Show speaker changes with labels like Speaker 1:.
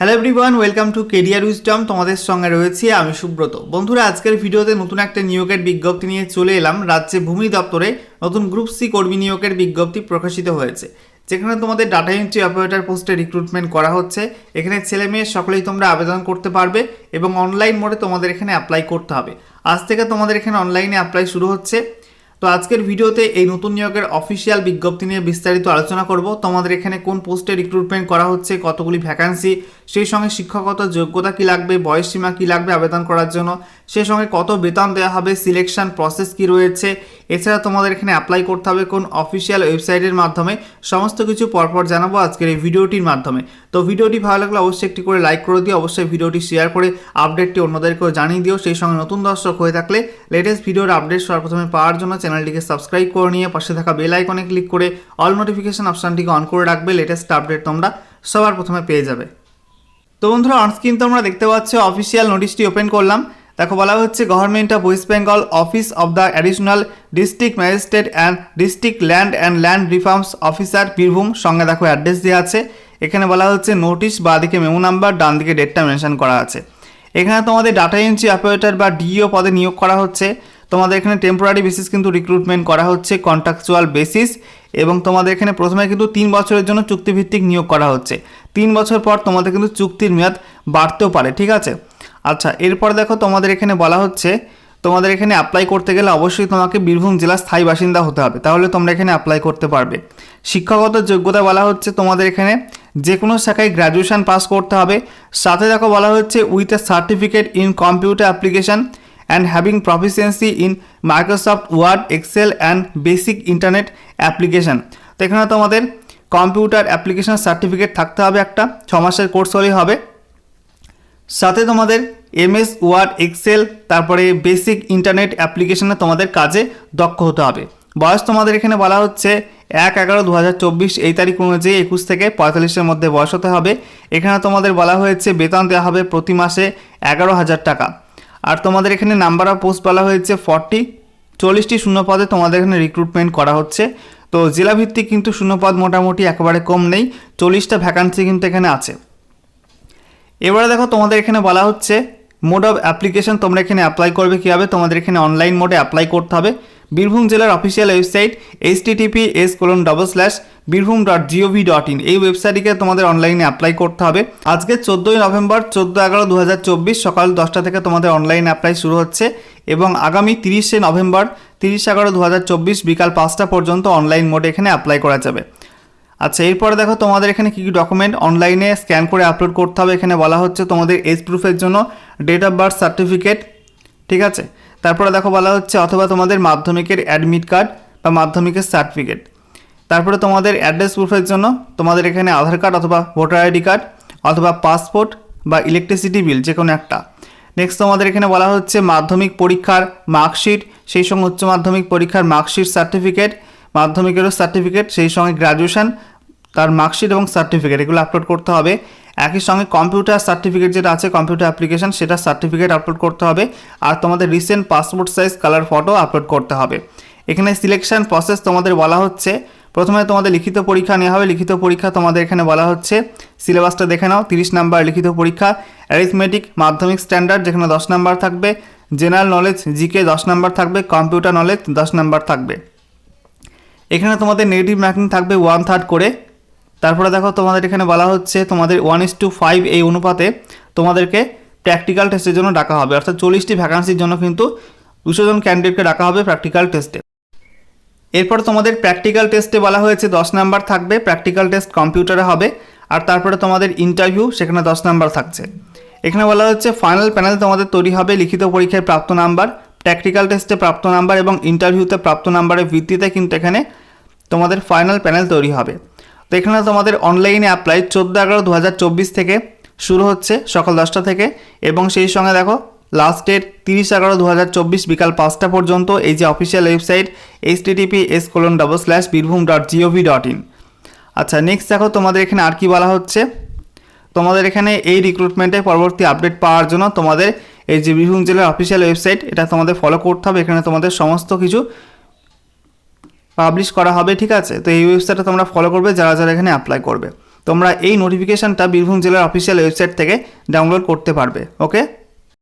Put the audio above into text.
Speaker 1: Hello everyone welcome to career wisdom তোমাদের সঙ্গে রয়েছি আমি সুব্রত। বন্ধুরা, আজকের ভিডিওতে নতুন একটা নিয়োগের বিজ্ঞপ্তি নিয়ে চলে এলাম। রাজ্যে ভূমি দপ্তরে নতুন গ্রুপ সি কর্মী নিয়োগের বিজ্ঞপ্তি প্রকাশিত হয়েছে। যেখানে তোমাদের ডাটা এন্ট্রি অপারেটর পোস্টে রিক্রুটমেন্ট করা হচ্ছে। এখানে ছেলে মেয়ে সকলেই তোমরা আবেদন করতে পারবে এবং অনলাইন মোডে তোমাদের এখানে অ্যাপ্লাই করতে হবে। আজ থেকে তোমাদের এখানে অনলাইনে অ্যাপ্লাই শুরু হচ্ছে। তো আজকের ভিডিওতে এই নতুন নিয়োগের অফিসিয়াল বিজ্ঞপ্তি নিয়ে বিস্তারিত আলোচনা করব। তোমাদের এখানে কোন পোস্টে রিক্রুটমেন্ট করা হচ্ছে, কতগুলি ভ্যাকান্সি সেই সঙ্গে শিক্ষাগত যোগ্যতা কি লাগবে, বয়স সীমা কি লাগবে আবেদন করার জন্য, সেই সঙ্গে কত বেতন দেওয়া হবে সিলেকশন প্রসেস কি রয়েছে, এছাড়া তোমাদের এখানে অ্যাপ্লাই করতে হবে কোন অফিসিয়াল ওয়েবসাইটের মাধ্যমে, সমস্ত কিছু পরপর জানাব আজকের এই ভিডিওটির মাধ্যমে। তো ভিডিওটি ভালো লাগলে অবশ্যই একটি করে লাইক করে দিও, অবশ্যই ভিডিওটি শেয়ার করে আপডেটটি অন্যদেরকেও জানিয়ে দিও। সেই সঙ্গে নতুন দর্শক হয়ে থাকলে লেটেস্ট ভিডিওর আপডেট সর্বপ্রথমে পাওয়ার জন্য চ্যানেলটিকে সাবস্ক্রাইব করে নিয়ে পাশে থাকা বেল আইকনে ক্লিক করে অল নোটিফিকেশন অপশানটিকে অন করে রাখবে লেটেস্ট আপডেট তোমরা সবার প্রথমে পেয়ে যাবে। তো বন্ধুরা অনস্ক্রিন তোমরা দেখতে পাচ্ছ অফিসিয়াল নোটিশটি ওপেন করলাম। দেখো, বলা হচ্ছে government of West Bengal office of the additional district magistrate and district land and land reforms officer Birbhum. সঙ্গে দেখো অ্যাড্রেস দেওয়া আছে। এখানে বলা হচ্ছে নোটিশ বা দিকে মেমো নাম্বার ডান দিকে ডেটটা মেনশন করা আছে। এখানে তোমাদের ডাটা এন্ট্রি অপারেটর বা ডিও পদে নিয়োগ করা হচ্ছে। তোমাদের এখানে টেম্পোরারি বেসিস কিন্তু রিক্রুটমেন্ট করা হচ্ছে কন্ট্রাকচুয়াল বেসিস এবং তোমাদের এখানে প্রথমে কিন্তু তিন বছরের জন্য চুক্তিভিত্তিক নিয়োগ করা হচ্ছে। তিন বছর পর তোমাদের কিন্তু চুক্তির মেয়াদ বাড়তেও পারে, ঠিক আছে? আচ্ছা এরপর দেখো তোমাদের এখানে বলা হচ্ছে, তোমাদের এখানে অ্যাপ্লাই করতে গেলে অবশ্যই তোমাকে বীরভূম জেলার স্থায়ী বাসিন্দা হতে হবে। তাহলে তোমরা এখানে অ্যাপ্লাই করতে পারবে। শিক্ষাগত যোগ্যতা বলা হচ্ছে তোমাদের এখানে যে কোনো শাখায় গ্র্যাজুয়েশন পাস করতে হবে। সাথে দেখো বলা হচ্ছে with a certificate in computer application and having proficiency in Microsoft Word Excel and basic internet application তো এখানে তোমাদের কম্পিউটার অ্যাপ্লিকেশন সার্টিফিকেট থাকতে হবে একটা, ছ মাসের কোর্স হলেই হবে। সাথে তোমাদের এমএস ওয়ার্ড এক্সেল তারপরে বেসিক ইন্টারনেট অ্যাপ্লিকেশনে তোমাদের কাজে দক্ষ হতে হবে। বয়স তোমাদের এখানে বলা হচ্ছে এক এগারো দু এই তারিখ অনুযায়ী একুশ থেকে পঁয়তাল্লিশের মধ্যে বয়স হতে হবে। এখানে তোমাদের বলা হয়েছে বেতন দেওয়া হবে প্রতি মাসে এগারো হাজার টাকা। আর তোমাদের এখানে নাম্বার অফ পোস্ট বলা হয়েছে ফর্টি, চল্লিশটি শূন্যপদে তোমাদের এখানে রিক্রুটমেন্ট করা হচ্ছে। তো জেলাভিত্তিক কিন্তু শূন্যপদ মোটামুটি একেবারে কম নেই, চল্লিশটা ভ্যাকান্সি কিন্তু এখানে আছে। এবারে দেখো তোমাদের এখানে বলা হচ্ছে মোড অফ অ্যাপ্লিকেশন তোমরা এখানে অ্যাপ্লাই করবে কীভাবে? তোমাদের এখানে অনলাইন মোডে অ্যাপ্লাই করতে হবে। বীরভূম জেলার official website H S colon double slash Birbhum dot GOV dot in এই ওয়েবসাইটটিকে তোমাদের অনলাইনে অ্যাপ্লাই করতে হবে। আজকে চোদ্দোই নভেম্বর, চোদ্দ এগারো দু সকাল দশটা থেকে তোমাদের অনলাইন অ্যাপ্লাই শুরু হচ্ছে এবং আগামী তিরিশে নভেম্বর, তিরিশ এগারো দু বিকাল পাঁচটা পর্যন্ত অনলাইন মোডে এখানে অ্যাপ্লাই করা যাবে। আচ্ছা এরপরে দেখো তোমাদের এখানে কী কী ডকুমেন্ট অনলাইনে স্ক্যান করে আপলোড করতে হবে। এখানে বলা হচ্ছে তোমাদের এজ প্রুফের জন্য ডেট অফ বার্থ সার্টিফিকেট ঠিক আছে? তারপরে দেখো বলা হচ্ছে অথবা তোমাদের মাধ্যমিকের অ্যাডমিট কার্ড বা মাধ্যমিকের সার্টিফিকেট তারপরে তোমাদের অ্যাড্রেস প্রুফের জন্য তোমাদের এখানে আধার কার্ড অথবা ভোটার আইডি কার্ড অথবা পাসপোর্ট বা ইলেকট্রিসিটি বিল যে কোনো একটা। নেক্সট তোমাদের এখানে বলা হচ্ছে মাধ্যমিক পরীক্ষার মার্কশিট সেই সঙ্গে উচ্চ মাধ্যমিক পরীক্ষার মার্কশিট সার্টিফিকেট মাধ্যমিকেরও সার্টিফিকেট সেই সঙ্গে গ্র্যাজুয়েশন তার মার্কশিট এবং সার্টিফিকেট এগুলো আপলোড করতে হবে। একই সঙ্গে কম্পিউটার সার্টিফিকেট যেটা আছে কম্পিউটার অ্যাপ্লিকেশন সেটা সার্টিফিকেট আপলোড করতে হবে। আর তোমাদের recent passport size colour photo upload করতে হবে। এখানে সিলেকশন প্রসেস তোমাদের বলা হচ্ছে। প্রথমে তোমাদের লিখিত পরীক্ষা নেওয়া হবে। লিখিত পরীক্ষা তোমাদের এখানে বলা হচ্ছে। সিলেবাসটা দেখে নাও, তিরিশ নাম্বার লিখিত পরীক্ষা। অ্যারিথমেটিক মাধ্যমিক স্ট্যান্ডার্ড যেখানে দশ নাম্বার থাকবে। জেনারেল নলেজ জিকে দশ নাম্বার থাকবে। কম্পিউটার নলেজ দশ নাম্বার থাকবে। এখানে তোমাদের নেগেটিভ মার্কিং থাকবে ওয়ান থার্ড করে। তারপরে দেখো তোমাদের এখানে বলা হচ্ছে তোমাদের ওয়ান ইস টু ফাইভ এই অনুপাতে তোমাদেরকে প্র্যাকটিক্যাল টেস্টের জন্য ডাকা হবে। অর্থাৎ চল্লিশটি ভ্যাকান্সির জন্য কিন্তু দুশো জন ক্যান্ডিডেটকে ডাকা হবে প্র্যাকটিক্যাল টেস্টে এরপর তোমাদের প্র্যাকটিক্যাল টেস্টে বলা হয়েছে দশ নাম্বার থাকবে প্র্যাকটিক্যাল টেস্ট কম্পিউটারে হবে, আর তারপরে তোমাদের ইন্টারভিউ সেখানে দশ নাম্বার থাকছে। এখানে বলা হচ্ছে ফাইনাল প্যানেল তোমাদের তৈরি হবে লিখিত পরীক্ষায় প্রাপ্ত নাম্বার প্র্যাকটিক্যাল টেস্টে প্রাপ্ত নাম্বার এবং ইন্টারভিউতে প্রাপ্ত নাম্বারের ভিত্তিতে কিন্তু এখানে তোমাদের ফাইনাল প্যানেল তৈরি হবে। তো এখানে তোমাদের অনলাইনে অ্যাপ্লাই চোদ্দ এগারো দু থেকে শুরু হচ্ছে সকাল দশটা থেকে এবং সেই সঙ্গে দেখো লাস্ট ডেট তিরিশ এগারো দু বিকাল পাঁচটা পর্যন্ত এই যে official website H TTP S colon double slash Birbhum dot GOV dot in আচ্ছা নেক্সট দেখো তোমাদের এখানে আর কি বলা হচ্ছে? তোমাদের এখানে এই রিক্রুটমেন্টে পরবর্তী আপডেট পাওয়ার জন্য তোমাদের এই যে বীরভূম জেলার অফিসিয়াল ওয়েবসাইট এটা তোমাদের ফলো করতে হবে। এখানে তোমাদের সমস্ত কিছু পাবলিশ করা হবে, ঠিক আছে? তো এই ওয়েবসাইটটা তোমরা ফলো করবে, যারা যারা এখানে অ্যাপ্লাই করবে। তোমরা এই নোটিফিকেশানটা বীরভূম জেলার অফিসিয়াল ওয়েবসাইট থেকে ডাউনলোড করতে পারবে ওকে